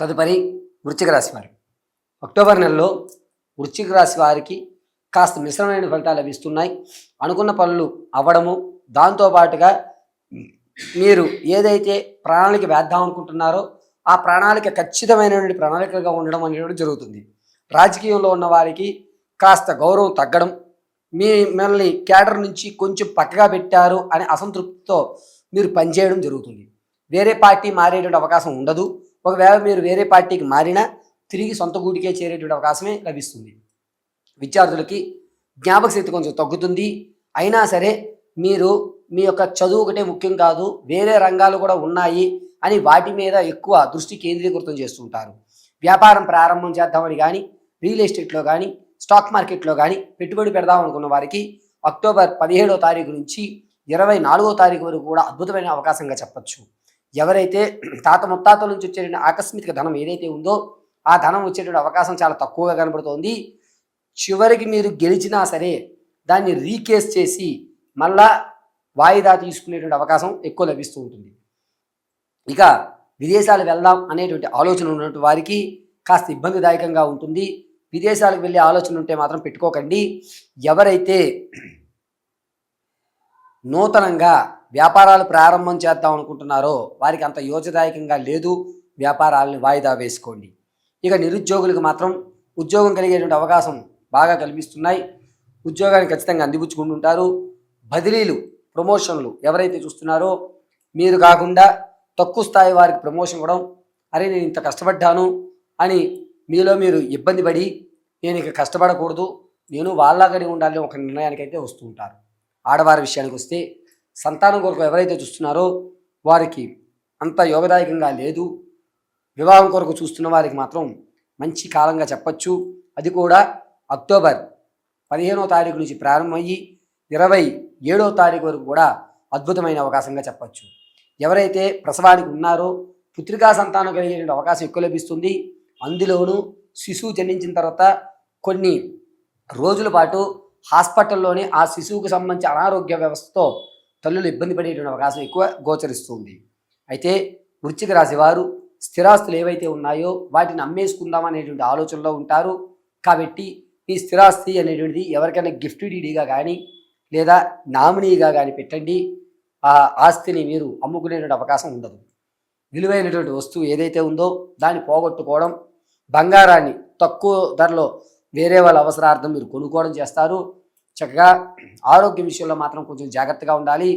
తదుపరి వృశ్చిక రాశి వారు. అక్టోబర్ నెలలో వృశ్చిక రాశి వారికి కాస్త మిశ్రమైన ఫలితాలు లభిస్తున్నాయి. అనుకున్న పనులు అవ్వడము దాంతోపాటుగా మీరు ఏదైతే ప్రణాళిక వేద్దాం అనుకుంటున్నారో ఆ ప్రణాళిక ఖచ్చితమైనటువంటి ప్రణాళికగా ఉండడం అనేది జరుగుతుంది. రాజకీయంలో ఉన్న వారికి కాస్త గౌరవం తగ్గడం మీ మిమ్మల్ని కేడర్ నుంచి కొంచెం పక్కగా పెట్టారు అనే అసంతృప్తితో మీరు పనిచేయడం జరుగుతుంది. వేరే పార్టీ మారేటువంటి అవకాశం ఉండదు. ఒకవేళ మీరు వేరే పార్టీకి మారినా తిరిగి సొంత గూటికే చేరేటువంటి అవకాశమే లభిస్తుంది. విద్యార్థులకి జ్ఞాపక శక్తి కొంచెం తగ్గుతుంది. అయినా సరే మీరు మీ యొక్క చదువు ఒకటే ముఖ్యం కాదు వేరే రంగాలు కూడా ఉన్నాయి అని వాటి మీద ఎక్కువ దృష్టి కేంద్రీకృతం చేస్తుంటారు వ్యాపారం ప్రారంభం చేద్దామని కానీ రియల్ ఎస్టేట్లో కానీ స్టాక్ మార్కెట్లో కానీ పెట్టుబడి పెడదాం అనుకున్న వారికి అక్టోబర్ పదిహేడో తారీఖు నుంచి ఇరవై నాలుగో తారీఖు వరకు కూడా అద్భుతమైన అవకాశంగా చెప్పొచ్చు. ఎవరైతే తాత ముత్తాతల నుంచి వచ్చేటువంటి ఆకస్మిక ధనం ఏదైతే ఉందో ఆ ధనం వచ్చేటువంటి అవకాశం చాలా తక్కువగా కనబడుతోంది. చివరికి మీరు గెలిచినా సరే దాన్ని రీకేస్ చేసి మళ్ళా వాయిదా తీసుకునేటువంటి అవకాశం ఎక్కువ లభిస్తూ ఉంటుంది. ఇక విదేశాలు వెళ్దాం అనేటువంటి ఆలోచన ఉన్నటువంటి వారికి కాస్త ఇబ్బందిదాయకంగా ఉంటుంది. విదేశాలకు వెళ్ళే ఆలోచన ఉంటే మాత్రం పెట్టుకోకండి. ఎవరైతే నూతనంగా వ్యాపారాలు ప్రారంభం చేద్దాం అనుకుంటున్నారో వారికి అంత యోజదాయకంగా లేదు. వ్యాపారాలను వాయిదా వేసుకోండి. ఇక నిరుద్యోగులకు మాత్రం ఉద్యోగం కలిగేటువంటి అవకాశం బాగా కల్పిస్తున్నాయి. ఉద్యోగాన్ని ఖచ్చితంగా అందిపుచ్చుకుంటుంటారు. బదిలీలు ప్రమోషన్లు ఎవరైతే చూస్తున్నారో మీరు కాకుండా తక్కువ స్థాయి వారికి ప్రమోషన్ ఇవ్వడం అరే నేను ఇంత కష్టపడ్డాను అని మీలో మీరు ఇబ్బంది పడి నేను ఇక కష్టపడకూడదు నేను వాళ్ళగానే ఉండాలి ఒక నిర్ణయానికి అయితే వస్తూ ఉంటారు. ఆడవారి విషయానికి వస్తే సంతానం కొరకు ఎవరైతే చూస్తున్నారో వారికి అంత యోగదాయకంగా లేదు. వివాహం కొరకు చూస్తున్న వారికి మాత్రం మంచి కాలంగా చెప్పచ్చు. అది కూడా అక్టోబర్ పదిహేనో తారీఖు నుంచి ప్రారంభమయ్యి ఇరవై ఏడో తారీఖు వరకు కూడా అద్భుతమైన అవకాశంగా చెప్పచ్చు. ఎవరైతే ప్రసవానికి ఉన్నారో పుత్రికా సంతానం కలిగే అవకాశం ఎక్కువ లభిస్తుంది. అందులోనూ శిశువు జన్మించిన తర్వాత కొన్ని రోజుల పాటు హాస్పిటల్లోనే ఆ శిశువుకు సంబంధించి అనారోగ్య వ్యవస్థతో తల్లులు ఇబ్బంది పడేటువంటి అవకాశం ఎక్కువ గోచరిస్తుంది. అయితే వృచ్చిక రాశి వారు స్థిరాస్తులు ఏవైతే ఉన్నాయో వాటిని అమ్మేసుకుందాం అనేటువంటి ఆలోచనలో ఉంటారు. కాబట్టి ఈ స్థిరాస్తి అనేటువంటిది ఎవరికైనా గిఫ్ట్ డీడీగా కానీ లేదా నామినీగా కానీ పెట్టండి. ఆ ఆస్తిని మీరు అమ్ముకునేటువంటి అవకాశం ఉండదు. విలువైనటువంటి వస్తువు ఏదైతే ఉందో దాన్ని పోగొట్టుకోవడం బంగారాన్ని తక్కువ ధరలో వేరే వాళ్ళ అవసరార్థం మీరు కొనుక్కోవడం చేస్తారు. చక్కగా ఆరోగ్య విషయంలో మాత్రం కొంచెం జాగ్రత్తగా ఉండాలి.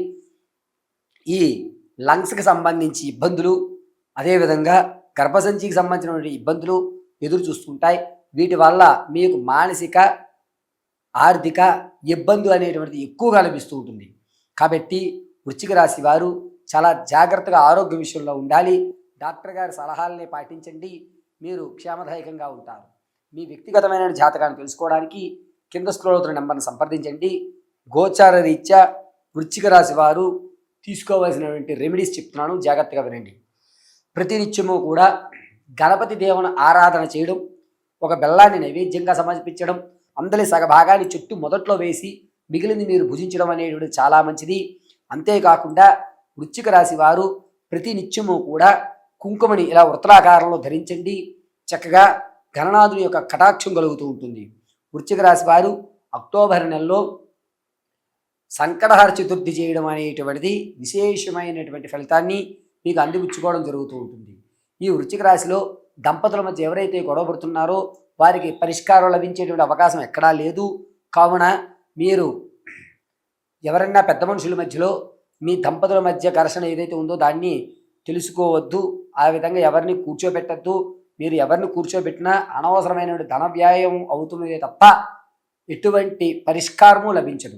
ఈ లంగ్స్కి సంబంధించి ఇబ్బందులు అదేవిధంగా గర్భసంచికి సంబంధించినటువంటి ఇబ్బందులు ఎదురు చూస్తుంటాయి. వీటి వల్ల మీకు మానసిక ఆర్థిక ఇబ్బందులు అనేటువంటిది ఎక్కువగా లభిస్తూ ఉంటుంది. కాబట్టి వృశ్చిక రాశి వారు చాలా జాగ్రత్తగా ఆరోగ్య విషయంలో ఉండాలి. డాక్టర్ గారి సలహాలనే పాటించండి. మీరు క్షేమదాయకంగా ఉంటారు. మీ వ్యక్తిగతమైన జాతకాన్ని తెలుసుకోవడానికి కింద స్క్రోల్ అవుతున్న నెంబర్ని సంప్రదించండి. గోచార రీత్యా వృచ్చిక రాశి వారు తీసుకోవాల్సినటువంటి రెమెడీస్ చెప్తున్నాను. జాగ్రత్తగా వినండి. ప్రతినిత్యము కూడా గణపతి దేవుని ఆరాధన చేయడం ఒక బెల్లాన్ని నైవేద్యంగా సమర్పించడం అందరి సగభాగాన్ని చుట్టూ మొదట్లో వేసి మిగిలింది మీరు భుజించడం అనేటువంటి చాలా మంచిది. అంతేకాకుండా వృచ్చిక రాశి వారు ప్రతి నిత్యము కూడా కుంకుమని ఇలా వృత్తలాకారంలో ధరించండి. చక్కగా గణనాథుని యొక్క కటాక్షం కలుగుతూ ఉంటుంది. వృశ్చిక రాశి వారు అక్టోబర్ నెలలో సంకటహర చతుర్థి చేయడం అనేటువంటిది విశేషమైనటువంటి ఫలితాన్ని మీకు అందిపుచ్చుకోవడం జరుగుతూ ఉంటుంది. ఈ వృశ్చిక రాశిలో దంపతుల మధ్య ఎవరైతే గొడవ పడుతున్నారో వారికి పరిష్కారం లభించేటువంటి అవకాశం ఎక్కడా లేదు. కావున మీరు ఎవరన్నా పెద్ద మనుషుల మధ్యలో మీ దంపతుల మధ్య ఘర్షణ ఏదైతే ఉందో దాన్ని తెలుసుకోవద్దు. ఆ విధంగా ఎవరిని కూర్చోబెట్టద్దు మీరు ఎవరిని కూర్చోబెట్టినా అనవసరమైనటువంటి ధన వ్యాయం అవుతున్నదే తప్ప ఎటువంటి పరిష్కారము లభించదు.